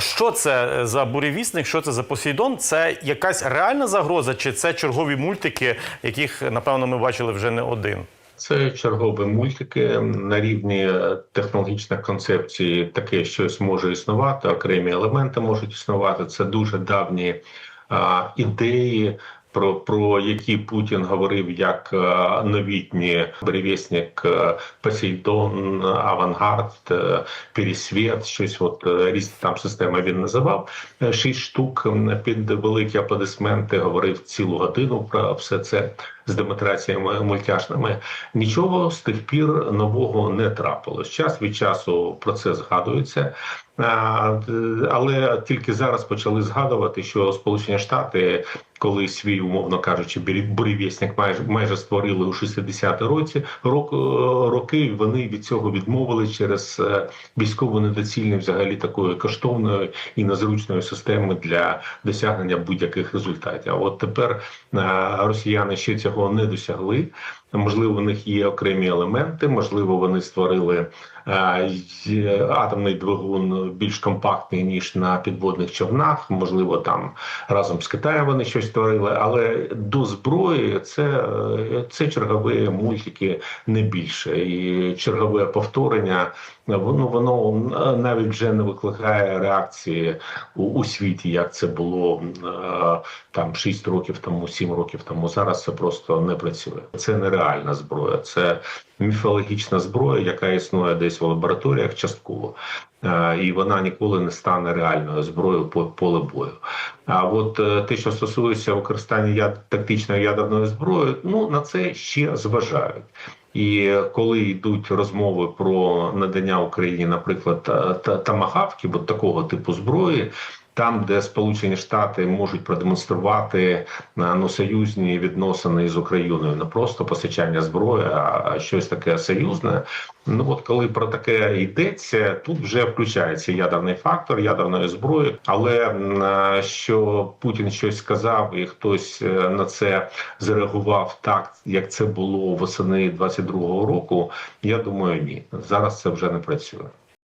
Що це за буревісник? Що це за Посейдон? Це якась реальна загроза, чи це чергові мультики, яких напевно ми бачили вже не один? Це чергові мультики на рівні е, технологічних концепцій. Таке щось може існувати, окремі елементи можуть існувати. Це дуже давні а, ідеї. Про, про які Путін говорив як е, новітні перевісник е, Посейдон, Авангард, е, Пересвіт, щось от різні там системи він називав. Шість штук під великі аплодисменти говорив цілу годину про все це з демонстраціями мультяшними. Нічого з тих пір нового не трапилось. Час від часу про це згадується. Але тільки зараз почали згадувати, що Сполучені Штати, коли свій, умовно кажучи, буревісник майже майже створили у 60-ті році рок, роки, вони від цього відмовили через е, військово недоцільні взагалі такої коштовної і незручної системи для досягнення будь-яких результатів. А от тепер е, росіяни ще цього не досягли. Можливо, в них є окремі елементи, можливо, вони створили е, атомний двигун більш компактний ніж на підводних човнах. Можливо, там разом з Китаєм вони щось створили, але до зброї це, е, це чергові мультики не більше, і чергове повторення. Воно воно е, навіть вже не викликає реакції у, у світі, як це було е, там 6 років тому, 7 років тому. Зараз це просто не працює. Це нереальна зброя, це міфологічна зброя, яка існує десь в лабораторіях частково. Е, І вона ніколи не стане реальною зброєю по поле бою. А от те, що стосується використання яд... тактичної ядерної зброї, ну на це ще зважають. І коли йдуть розмови про надання Україні, наприклад, та- та- тамагавки, бо такого типу зброї. Там, де Сполучені Штати можуть продемонструвати е, ну союзні відносини з Україною, не просто постачання зброї, а щось таке союзне. Ну от коли про таке йдеться, тут вже включається ядерний фактор ядерної зброї. Але е, що Путін щось сказав, і хтось е, на це зреагував так, як це було восени 22-го року. Я думаю, ні зараз це вже не працює.